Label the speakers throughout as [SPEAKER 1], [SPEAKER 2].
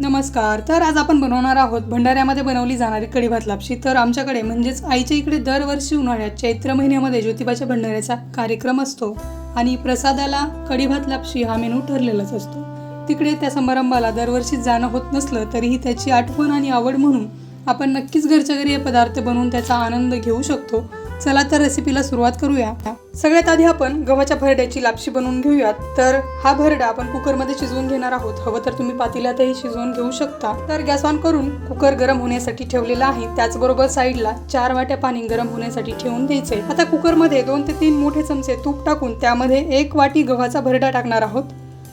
[SPEAKER 1] नमस्कार. तर आज आपण बनवणार आहोत भंडाऱ्यामध्ये बनवली जाणारी कढी भात लापशी. तर आमच्याकडे म्हणजेच आईच्या इकडे दरवर्षी उन्हाळ्यात चैत्र महिन्यामध्ये ज्योतिबाच्या भंडाऱ्याचा कार्यक्रम असतो आणि प्रसादाला कढी भात लापशी हा मेनू ठरलेलाच असतो. तिकडे त्या समारंभाला दरवर्षी जाणं होत नसलं तरीही त्याची आठवण आणि आवड म्हणून आपण नक्कीच घरच्या घरी हे पदार्थ बनवून त्याचा आनंद घेऊ शकतो. चला तर रेसिपीला सुरुवात करूया. सगळ्यात आधी आपण गव्हाच्या भरड्याची लापशी बनवून घेऊयात. तर हा भरडा आपण कुकरमध्ये शिजवून घेणार आहोत. हवं तर तुम्ही पातेल्यातही शिजवून घेऊ शकता. तर गॅस ऑन करून कुकर गरम होण्यासाठी ठेवलेला आहे. त्याचबरोबर साईडला चार वाट्या पाणी गरम होण्यासाठी ठेवून द्यायचे आता कुकरमध्ये दोन ते तीन मोठे चमचे तूप टाकून त्यामध्ये एक वाटी गव्हाचा भरडा टाकणार आहोत.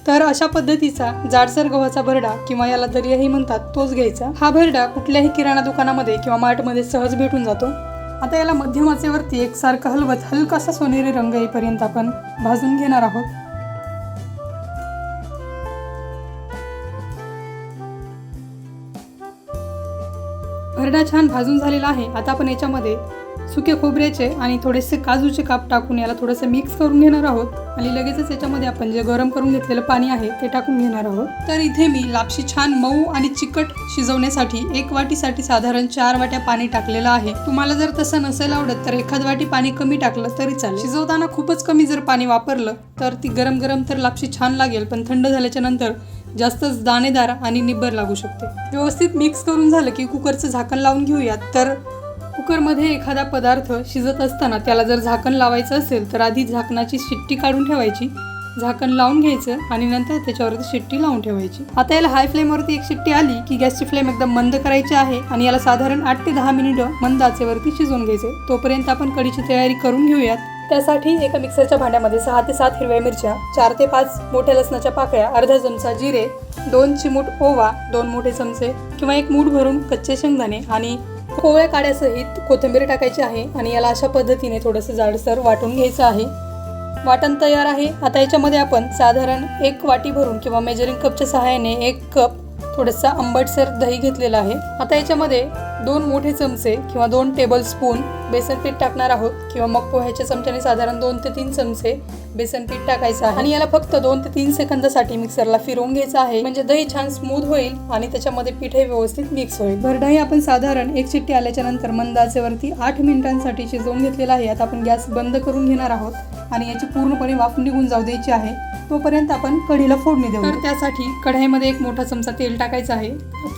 [SPEAKER 1] तर अशा पद्धतीचा जाडसर गव्हाचा भरडा किंवा याला दर्याही म्हणतात तोच घ्यायचा. हा भरडा कुठल्याही किराणा दुकानामध्ये किंवा मार्टमध्ये सहज भेटून जातो. आता याला मध्यम आचेवरती एकसारखं हलवत हलकासा सोनेरी रंग येईपर्यंत आपण भाजून घेणार आहोत. भरडा छान भाजून झालेला आहे. आता आपण याच्यामध्ये सुके खोबऱ्याचे आणि थोडेसे काजूचे काप टाकून याला थोडंसं मिक्स करून घेणार आहोत. आणि लगेचच याच्यामध्ये आपण जे गरम करून घेतलेलं पाणी आहे ते टाकून घेणार आहोत. तर इथे मी लापशी छान मऊ आणि चिकट शिजवण्यासाठी एक वाटीसाठी साधारण चार वाट्या पाणी टाकलेलं आहे. तुम्हाला जर तसं नसेल आवडत तर एखाद वाटी पाणी कमी टाकलं तरी चालेल. शिजवताना खूपच कमी जर पाणी वापरलं तर ती गरम गरम तर लापशी छान लागेल पण थंड झाल्याच्यानंतर जास्तच दाणेदार आणि निब्बर लागू शकते. व्यवस्थित मिक्स करून झालं की कुकरचं झाकण लावून घेऊयात. तर कुकरमध्ये एखादा पदार्थ शिजत असताना त्याला जर झाकण लावायचं असेल तर आधी झाकणाची शिट्टी काढून ठेवायची. झाकण लावून घ्यायचं आणि नंतर त्याच्यावरती शिट्टी लावून ठेवायची. आता याला हाय फ्लेमवरती एक शिट्टी आली की गॅसची फ्लेम एकदम मंद करायची आहे आणि याला साधारण आठ ते दहा मिनिटं मंद आचेवरती शिजवून घ्यायचे. तोपर्यंत आपण कढीची तयारी करून घेऊयात. त्यासाठी एका मिक्सरच्या भांड्यामध्ये सहा ते सात हिरव्या मिरच्या चार ते पाच मोठ्या लसणाच्या पाकळ्या अर्धा चमचा जिरे दोन चिमूट ओवा दोन मोठे चमचे किंवा एक मूठ भरून कच्चे शेंगदाणे आणि कोवळ्या काड्यासहित कोथिंबीर टाकायची आहे आणि याला अशा पद्धतीने थोडंसं जाडसर वाटून घ्यायचं आहे. वाटण तयार आहे. आता याच्यामध्ये आपण साधारण एक वाटी भरून किंवा मेजरिंग कपच्या सहाय्याने एक कप थोडंसं आंबटसर दही घेतलेलं आहे. आता याच्यामध्ये दोन मोठे चमचे किंवा दोन टेबल स्पून बेसन पीठ टाकणार आहोत किंवा मग पोह्याच्या चमच्याने साधारण दोन ते तीन चमचे बेसन पीठ टाकायचं आहे. आणि याला फक्त दोन ते तीन सेकंदासाठी मिक्सरला फिरवून घ्यायचं आहे. म्हणजे दही छान स्मूथ होईल आणि त्याच्यामध्ये पीठही व्यवस्थित मिक्स होईल. भरडाही आपण साधारण एक शिट्टी आल्याच्यानंतर मंदाचेवरती आठ मिनिटांसाठी शिजवून घेतलेला आहे. आता आपण गॅस बंद करून घेणार आहोत आणि याची पूर्णपणे वाफ निघून जाऊ द्यायची आहे. तोपर्यंत आपण कढीला फोडणी देऊ. तर त्यासाठी कढाईमध्ये एक मोठा चमचा तेल टाकायचं आहे.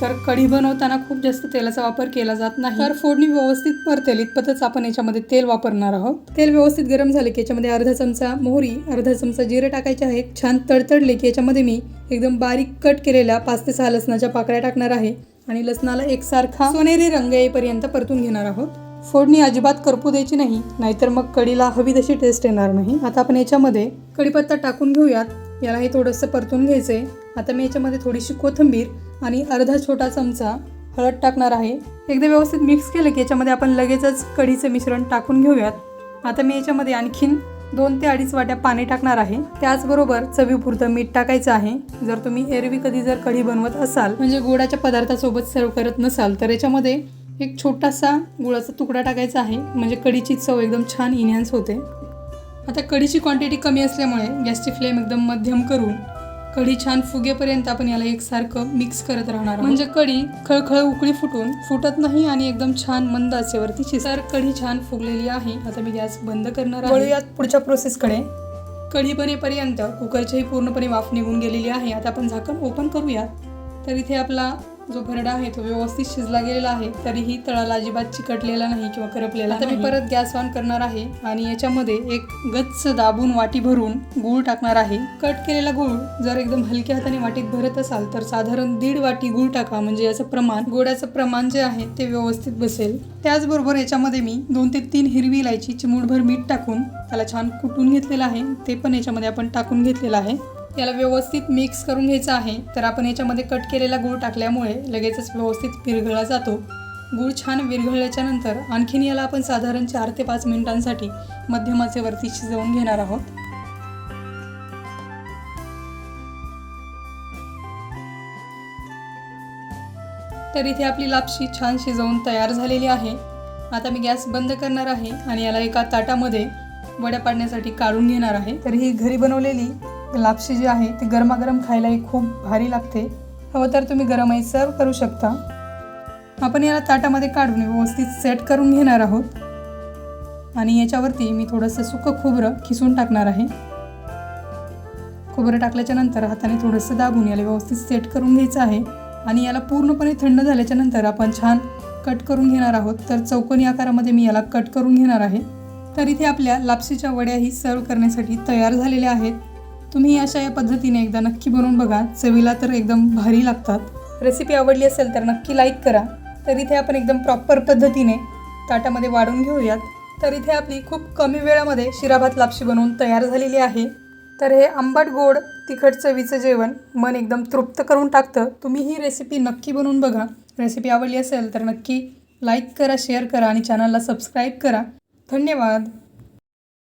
[SPEAKER 1] तर कढी बनवताना खूप जास्त तेलाचा वापर केला जात नाही. तर फोडणी व्यवस्थित परतेल. इतपतच आपण याच्यामध्ये तेल वापरणार आहोत. तेल व्यवस्थित गरम झाले की याच्यामध्ये अर्धा चमचा मोहरी अर्धा चमचा जिरे टाकायचे आहेत. छान तडतडले की याच्यामध्ये मी एकदम बारीक कट केलेल्या पाच ते सहा लसणाच्या पाकळ्या टाकणार आहे. आणि लसणाला एकसारखा सोनेरी रंग येईपर्यंत परतून घेणार आहोत. फोडणी अजिबात करपू द्यायची नाही नाहीतर मग कढीला हवी तशी टेस्ट येणार नाही. आता आपण याच्यामध्ये कढीपत्ता टाकून घेऊयात. यालाही थोडंसं परतून घ्यायचं आहे आता मी याच्यामध्ये थोडीशी कोथिंबीर आणि अर्धा छोटा चमचा हळद टाकणार आहे. एकदा व्यवस्थित मिक्स केलं की याच्यामध्ये आपण लगेचच कढीचं मिश्रण टाकून घेऊयात. आता मी याच्यामध्ये आणखीन दोन ते अडीच वाट्या पाणी टाकणार आहे. त्याचबरोबर चवीपुरतं मीठ टाकायचं आहे. जर तुम्ही एरवी कधी जर कढी बनवत असाल म्हणजे गोडाच्या पदार्थासोबत सर्व करत नसाल तर याच्यामध्ये एक छोटासा गुळाचा तुकडा टाकायचा आहे. म्हणजे कढीची चव एकदम छान इन्हॅन्स होते. आता कढीची क्वांटिटी कमी असल्यामुळे गॅसची फ्लेम एकदम मध्यम करून कढी छान फुगेपर्यंत आपण याला एकसारखं मिक्स करत राहणार. म्हणजे कढी खळखळ उकळी फुटून फुटत नाही आणि एकदम छान मंद आचेवरती शिजर कढी छान फुगलेली आहे. आता मी गॅस बंद करणार आहे. पुढच्या प्रोसेसकडे कढी बनेपर्यंत कुकरचीही पूर्णपणे वाफ निघून गेलेली आहे. आता आपण झाकण ओपन करूयात. तर इथे आपला जो भरडा आहे तो व्यवस्थित शिजला गेलेला आहे तरीही तळाला अजिबात चिकटलेला नाही किंवा करपलेला आता मी परत गॅस ऑन करणार आहे आणि याच्यामध्ये एक गच्च दाबून वाटी भरून गूळ टाकणार आहे. कट केलेला गूळ जर एकदम हलक्या हाताने वाटीत भरत असाल तर साधारण दीड वाटी गूळ टाका. म्हणजे याचं प्रमाण गोड्याचं प्रमाण जे आहे ते व्यवस्थित बसेल. त्याचबरोबर याच्यामध्ये मी दोन ते तीन हिरवी इलायची चिमूटभर मीठ टाकून त्याला छान कुटून घेतलेलं आहे. ते पण याच्यामध्ये आपण टाकून घेतलेलं आहे. याला व्यवस्थित मिक्स करून घ्यायचं आहे. तर आपण याच्यामध्ये कट केलेला गूळ टाकल्यामुळे लगेचच व्यवस्थित विरघळला जातो. गूळ छान विरघळल्याच्या नंतर आणखीन याला आपण साधारण चार ते पाच मिनिटांसाठी मध्यमाचे वरती शिजवून घेणार आहोत. तर इथे आपली लापशी छान शिजवून तयार झालेली आहे. आता मी गॅस बंद करणार आहे आणि याला एका ताटामध्ये वड्या पाडण्यासाठी काढून घेणार आहे. तर ही घरी बनवलेली लापशी जी आहे ती गरमागरम खायलाही खूप भारी लागते. हवं तर तुम्ही गरमही सर्व करू शकता. आपण याला ताटामध्ये काढून व्यवस्थित सेट करून घेणार आहोत. आणि याच्यावरती मी थोडंसं सुकं खोबरं खिसून टाकणार आहे. खोबरं टाकल्याच्या नंतर हाताने थोडंसं दाबून याला व्यवस्थित सेट करून घ्यायचं आहे. आणि याला पूर्णपणे थंड झाल्याच्यानंतर आपण छान कट करून घेणार आहोत. तर चौकोनी आकारामध्ये मी याला कट करून घेणार आहे. तर इथे आपल्या लापशीच्या वड्याही सर्व करण्यासाठी तयार झालेल्या आहेत. तुम्ही अशा या पद्धतीने एकदा नक्की बनवून बघा. चवीला तर एकदम भारी लागतात. रेसिपी आवडली असेल तर नक्की लाईक करा. तर इथे आपण एकदम प्रॉपर पद्धतीने ताटामध्ये वाढून घेऊयात. तर इथे आपली खूप कमी वेळामध्ये शिराभात लापशी बनवून तयार झालेली आहे. तर हे आंबट गोड तिखट चवीचं जेवण मन एकदम तृप्त करून टाकतं. तुम्ही ही रेसिपी नक्की बनवून बघा. रेसिपी आवडली असेल तर नक्की लाईक करा शेअर करा आणि चॅनलला सबस्क्राईब करा. धन्यवाद.